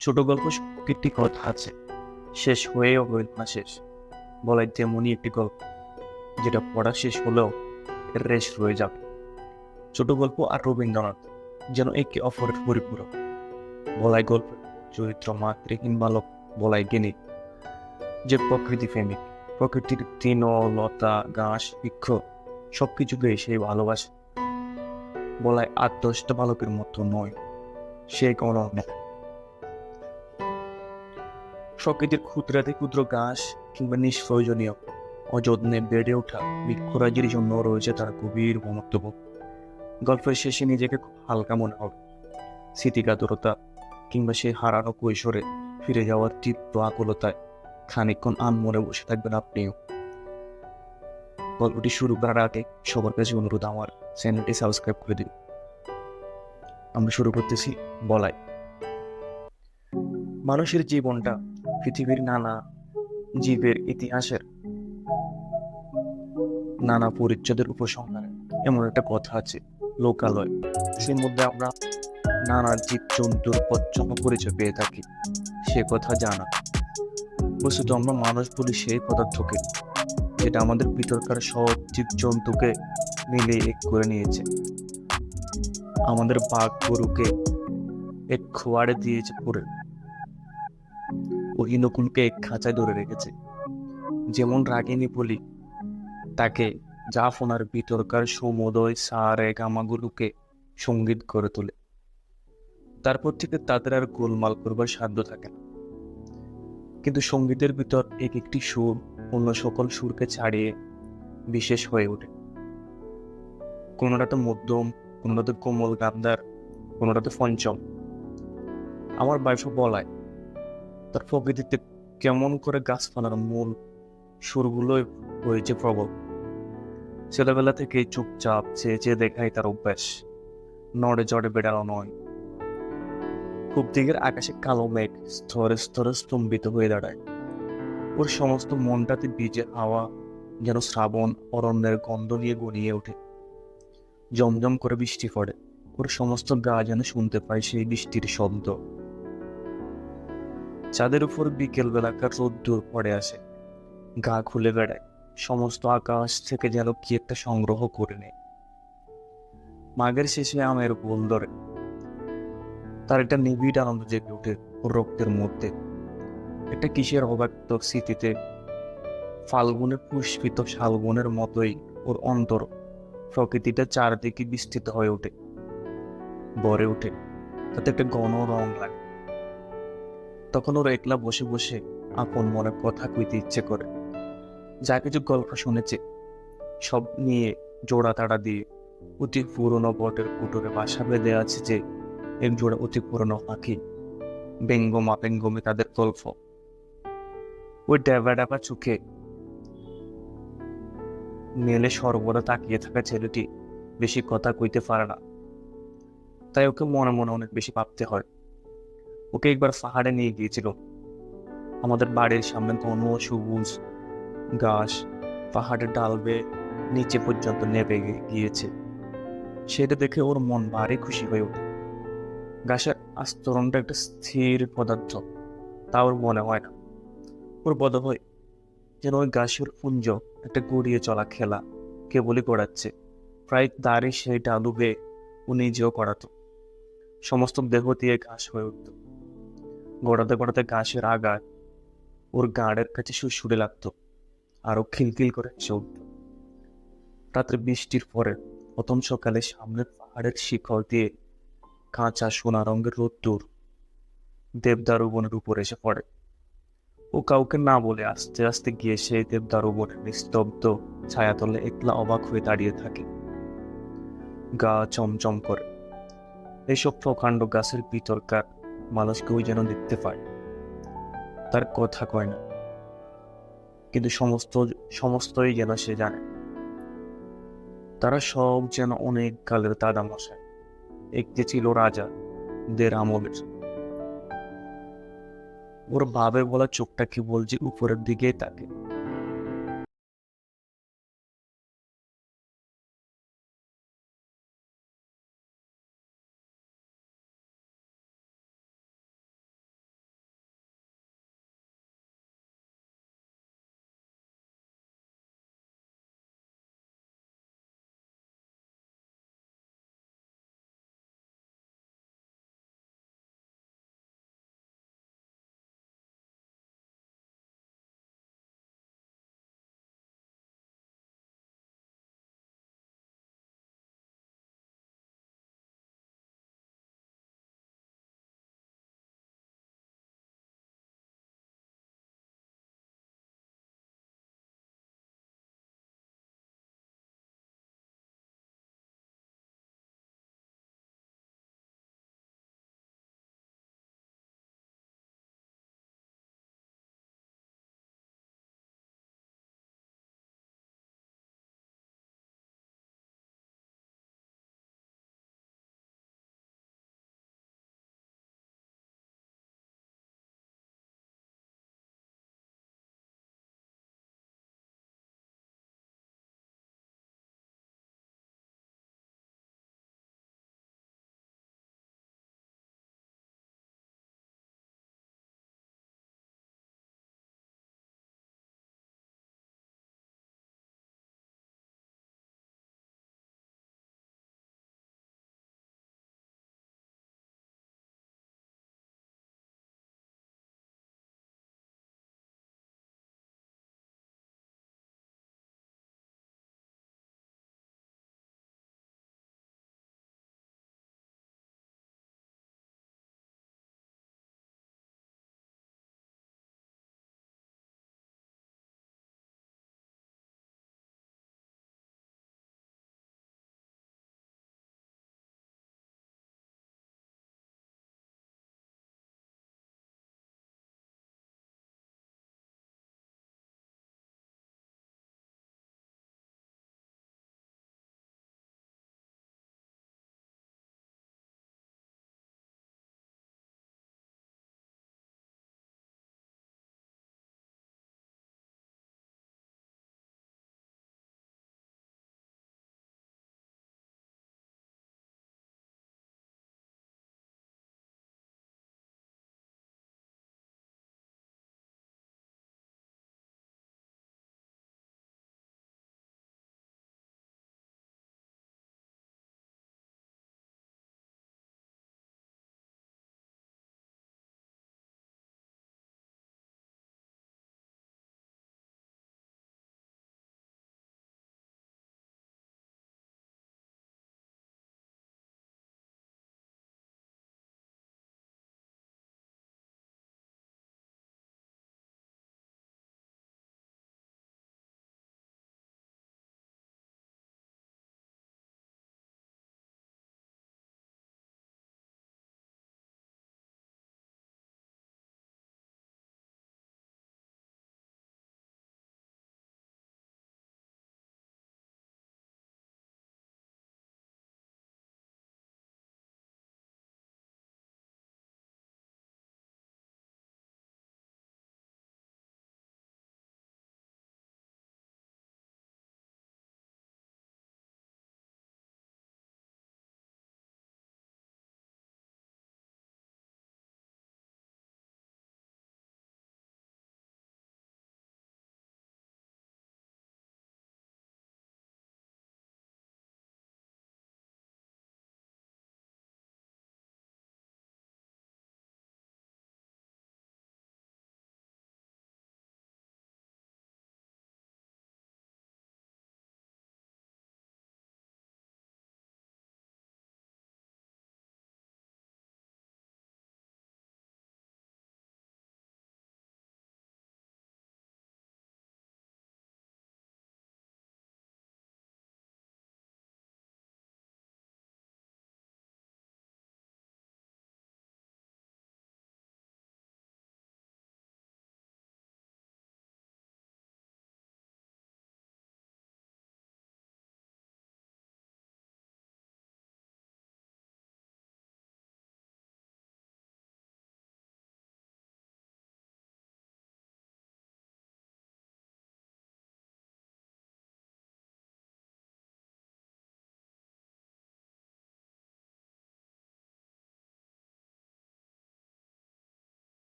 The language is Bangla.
ছোট গল্প একটি কথা আছে। শেষ হয়েও হইল না শেষ। বলাই তেমনই একটি গল্প, যেটা পড়া শেষ হলেও রেশ রয়ে যাবে। ছোট গল্প আর রবীন্দ্রনাথ, যেন একে অপরের পরিপূরক। বলাই গল্প চরিত্র মাতৃহীন বালক বলাই জ্ঞানী। যে প্রকৃতি প্রেমিক, প্রকৃতির তৃণ লতা ঘাস বৃক্ষ সবকিছুকে সেই ভালোবাসে। বলাই আত্মষ্ট বালকের মতো নয়, সে কোনো প্রকৃতির ক্ষুদ্রাতে ক্ষুদ্র ঘাস কিংবা নিষ্প্রয়োজনীয় অযত্নে বেড়ে ওঠা বৃক্ষরাজির জন্য রয়েছে তার গভীর মমত্ববোধ গল্পের শেষে নিজেকে খুব হালকা মনে হবে। স্মৃতিকাতরতা কিংবা সেই হারানো কৈশোরে ফিরে যাওয়ার তীব্র আকুলতায় খানিকক্ষণ আনমনে বসে থাকবেন আপনিও। গল্পটি শুরু করার আগে সবার কাছে অনুরোধ, আমার চ্যানেলটি সাবস্ক্রাইব করে দিন। আমরা শুরু করতেছি বলাই। মানুষের জীবনটা পৃথিবীর নানা জীবের ইতিহাসের নানা পরিচ্ছদের উপসংহারে। এমন একটা কথা আছে, লোকালয়। সেই মধ্যে আমরা নানা জীব জন্তুর প্রচ্ছন্ন পরিচয় পেয়ে থাকি। সে কথা জানা। বস্তুত আমরা মানুষ বলি সেই পদার্থকে, যেটা আমাদের ভিতরকার সব জীব জন্তুকে মিলে এক করে নিয়েছে। আমাদের বাঘ গরুকে এক খোয়াড়ে দিয়েছে পরে। ও ইনকুলকে এক খাঁচায় ধরে রেখেছে। যেমন রাগিনী বলি তাকে জাফনার ভিতরকার সমুদয় সারে গামাগুলোকে সংগীত করে তোলে। তারপর থেকে তাদের আর গোলমাল করবার সাধ্য থাকে না। কিন্তু সঙ্গীতের ভিতর এক একটি সুর অন্য সকল সুরকে ছাড়িয়ে বিশেষ হয়ে ওঠে। কোনোটাতে মধ্যম কোনোটাতে কোমল গান্ধার কোনোটাতে পঞ্চম। আমার বাইফ বলায় তার প্রকৃতিতে কেমন করে গাছপালার মূল সুরগুলোই হয়েছে প্রবল। ছেলেবেলা থেকে চুপচাপ চেয়ে চেয়ে দেখাই তার অভ্যাস। নড়ে চড়ে বেড়ানো নয়। খুব দিকের আকাশে কালো মেঘ স্তরে স্তরে স্তম্ভিত হয়ে দাঁড়ায়। ওর সমস্ত মনটাতে বীজে হাওয়া যেন শ্রাবণ অরণ্যের গন্ধ নিয়ে গড়িয়ে ওঠে। জমজম করে বৃষ্টি পড়ে। ওর সমস্ত গা যেন শুনতে পায় সেই বৃষ্টির শব্দ। চাঁদের উপর বিকেল বেলাকার রোদ্দুর পড়ে আসে। গা খুলে বেড়ায়। সমস্ত আকাশ থেকে যেন কি একটা সংগ্রহ করে নেয়। মাঘের শেষে আমের গোল ধরে। তার একটা নিবিড় আনন্দ জেগে ওঠে রক্তের মধ্যে। একটা কিসের অব্যক্ত স্মৃতিতে ফাল্গুনে পুষ্পিত শালগুনের মতোই ওর অন্তর প্রকৃতিটা চারদিকে বিস্তৃত হয়ে ওঠে। ভরে ওঠে। তাতে একটা ঘন রং লাগে। তখন ওরা একলা বসে বসে আপন মনে কথা কইতে ইচ্ছে করে। যা কিছু গল্প শুনেছে, সব নিয়ে জোড়া তাড়া দিয়ে অতি পুরনো বটের কুটোরে বাসা বেঁধে আছে যে এক জোড়া অতি পুরনো পাখি, বেঙ্গমা বেঙ্গমে তাদের গল্প। ওই ড্যাবা ড্যাবা চোখে মেলে সর্বদা তাকিয়ে থাকা ছেলেটি বেশি কথা কইতে পারে না, তাই ওকে মনে মনে অনেক বেশি ভাবতে হয়। ওকে একবার পাহাড়ে নিয়ে গিয়েছিল। আমাদের বাড়ির সামনে ঘন সবুজ ঘাস পাহাড়ের ডাল বেয়ে নিচে পর্যন্ত নেবে গিয়েছে। সেটা দেখে ওর মন ভারী খুশি হয়ে ওঠে। ঘাসের আস্তরণটা একটা স্থির পদার্থ, তা ওর মনে হয় না। ওর বোধ হয় যেন ওই ঘাসের পুঞ্জ একটা গড়িয়ে চলা খেলা কেবলই করাচ্ছে প্রায় দাঁড়িয়ে সেই ডালু বেয়ে ও নিজেও করাতো সমস্ত দেহ দিয়ে ঘাস হয়ে উঠত। গড়াতে গড়াতে ঘাসের আগায় ওর গাঁড়ের কাছে সুসুরে লাগতো। আরও খিলখিল করে হেসে উঠত। রাত্রে বৃষ্টির পরে প্রথম সকালে সামনের পাহাড়ের শিখর দিয়ে কাঁচা সোনা রঙের রোদ্দুর দেবদারু বনের উপর এসে পড়ে। ও কাউকে না বলে আস্তে আস্তে গিয়ে সেই দেবদারু বনের নিস্তব্ধ ছায়াতলে একলা অবাক হয়ে দাঁড়িয়ে থাকে। গা চমচম করে। এইসব প্রকাণ্ড গাছের ভিতরকার মানুষকেও যেন দেখতে পায়। তার কথা কয় না। কিন্তু সমস্ত, সমস্তই যেন সে জানে। তারা সব যেন অনেক কালের দাদা মশাই একটি ছিল রাজা দের আমলের। ওর বাবে বলা চোখটা কি বলছে উপরের দিকে তাকে।